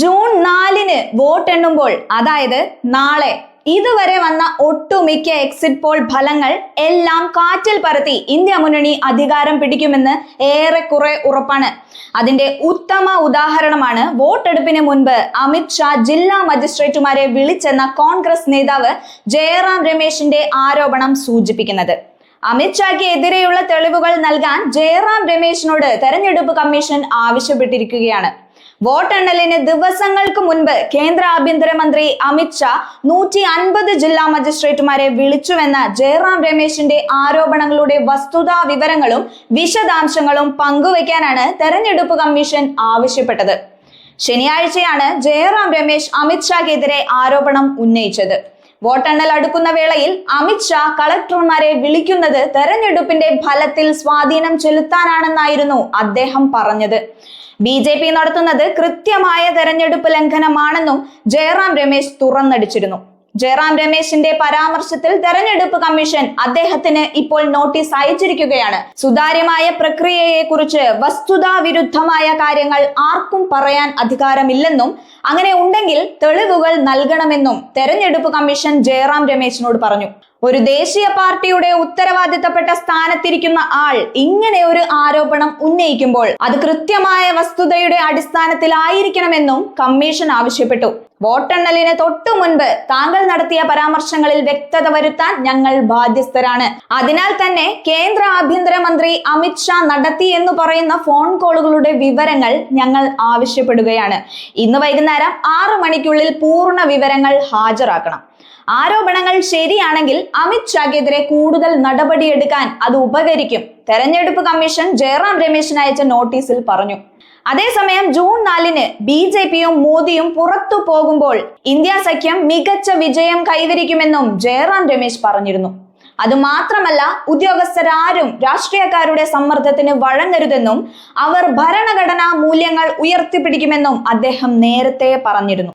June നാലിന് vote എണ്ണുമ്പോൾ അതായത് നാളെ ഇതുവരെ വന്ന ഒട്ടുമിക്ക എക്സിറ്റ് പോൾ ഫലങ്ങൾ എല്ലാം കാറ്റിൽ പറത്തി ഇന്ത്യ മുന്നണി അധികാരം പിടിക്കുമെന്ന് ഏറെക്കുറെ ഉറപ്പാണ്. അതിന്റെ ഉത്തമ ഉദാഹരണമാണ് വോട്ടെടുപ്പിന് മുൻപ് അമിത് ഷാ ജില്ലാ മജിസ്ട്രേറ്റുമാരെ വിളിച്ചെന്ന കോൺഗ്രസ് നേതാവ് ജയറാം രമേശിന്റെ ആരോപണം സൂചിപ്പിക്കുന്നത്. അമിത് ഷായ്ക്ക് എതിരെയുള്ള തെളിവുകൾ നൽകാൻ ജയറാം രമേശിനോട് തെരഞ്ഞെടുപ്പ് കമ്മീഷൻ ആവശ്യപ്പെട്ടിരിക്കുകയാണ്. വോട്ടെണ്ണലിന് ദിവസങ്ങൾക്ക് മുൻപ് കേന്ദ്ര ആഭ്യന്തരമന്ത്രി അമിത്ഷാ നൂറ്റി അൻപത് ജില്ലാ മജിസ്ട്രേറ്റുമാരെ വിളിച്ചുവെന്ന ജയറാം രമേശിന്റെ ആരോപണങ്ങളുടെ വസ്തുതാ വിവരങ്ങളും വിശദാംശങ്ങളും പങ്കുവയ്ക്കാനാണ് തെരഞ്ഞെടുപ്പ് കമ്മീഷൻ ആവശ്യപ്പെട്ടത്. ശനിയാഴ്ചയാണ് ജയറാം രമേശ് അമിത്ഷാക്കെതിരെ ആരോപണം ഉന്നയിച്ചത്. വോട്ടെണ്ണൽ അടുക്കുന്ന വേളയിൽ അമിത്ഷാ കളക്ടർമാരെ വിളിക്കുന്നത് തെരഞ്ഞെടുപ്പിന്റെ ഫലത്തിൽ സ്വാധീനം ചെലുത്താനാണെന്നായിരുന്നു അദ്ദേഹം പറഞ്ഞത്. ബി ജെ പി നടത്തുന്നത് കൃത്യമായ തെരഞ്ഞെടുപ്പ് ലംഘനമാണെന്നും ജയറാം രമേശ് തുറന്നടിച്ചിരുന്നു. ജയറാം രമേശിന്റെ പരാമർശത്തിൽ തെരഞ്ഞെടുപ്പ് കമ്മീഷൻ അദ്ദേഹത്തിന് ഇപ്പോൾ നോട്ടീസ് അയച്ചിരിക്കുകയാണ്. സുതാര്യമായ പ്രക്രിയയെ കുറിച്ച് വസ്തുതാവിരുദ്ധമായ കാര്യങ്ങൾ ആർക്കും പറയാൻ അധികാരമില്ലെന്നും അങ്ങനെ ഉണ്ടെങ്കിൽ തെളിവുകൾ നൽകണമെന്നും തെരഞ്ഞെടുപ്പ് കമ്മീഷൻ ജയറാം രമേശിനോട് പറഞ്ഞു. ഒരു ദേശീയ പാർട്ടിയുടെ ഉത്തരവാദിത്തപ്പെട്ട സ്ഥാനത്തിരിക്കുന്ന ആൾ ഇങ്ങനെ ഒരു ആരോപണം ഉന്നയിക്കുമ്പോൾ അത് കൃത്യമായ വസ്തുതയുടെ അടിസ്ഥാനത്തിലായിരിക്കണമെന്നും കമ്മീഷൻ ആവശ്യപ്പെട്ടു. വോട്ടെണ്ണലിന് തൊട്ടു മുൻപ് താങ്കൾ നടത്തിയ പരാമർശങ്ങളിൽ വ്യക്തത വരുത്താൻ ഞങ്ങൾ ബാധ്യസ്ഥരാണ്. അതിനാൽ തന്നെ കേന്ദ്ര ആഭ്യന്തരമന്ത്രി അമിത്ഷാ നടത്തി എന്ന് പറയുന്ന ഫോൺ കോളുകളുടെ വിവരങ്ങൾ ഞങ്ങൾ ആവശ്യപ്പെടുകയാണ്. ഇന്ന് വൈകുന്നേരം ആറു മണിക്കുള്ളിൽ പൂർണ വിവരങ്ങൾ ഹാജരാക്കണം. ആരോപണങ്ങൾ ശരിയാണെങ്കിൽ അമിത്ഷാക്കെതിരെ കൂടുതൽ നടപടിയെടുക്കാൻ അത് ഉപകരിക്കും. തെരഞ്ഞെടുപ്പ് കമ്മീഷൻ ജയറാം രമേശിന് അയച്ച നോട്ടീസിൽ പറഞ്ഞു. അതേസമയം ജൂൺ നാലിന് ബി ജെ പിയും മോദിയും പുറത്തു പോകുമ്പോൾ ഇന്ത്യ സഖ്യം മികച്ച വിജയം കൈവരിക്കുമെന്നും ജയറാം രമേശ് പറഞ്ഞിരുന്നു. അതുമാത്രമല്ല ഉദ്യോഗസ്ഥരാരും രാഷ്ട്രീയക്കാരുടെ സമ്മർദ്ദത്തിന് വഴങ്ങരുതെന്നും അവർ ഭരണഘടനാ മൂല്യങ്ങൾ ഉയർത്തിപ്പിടിക്കുമെന്നും അദ്ദേഹം നേരത്തെ പറഞ്ഞിരുന്നു.